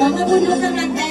Mamumuno naman tayo.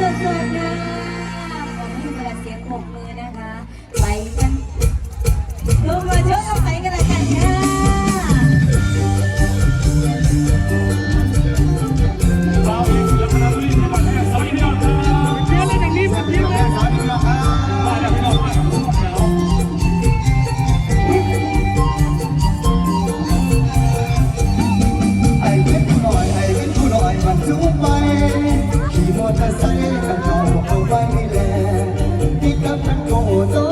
สุดๆนะขอให้เวลาเสียงปรบมือนะคะ ไปกันลงมาเยอะกันไปกันละกันค่ะเราองเราเป็นนัวิ่งในประเทยสวัสดีครับเพียเล่นอย่างนี้เพียเลย 跟我走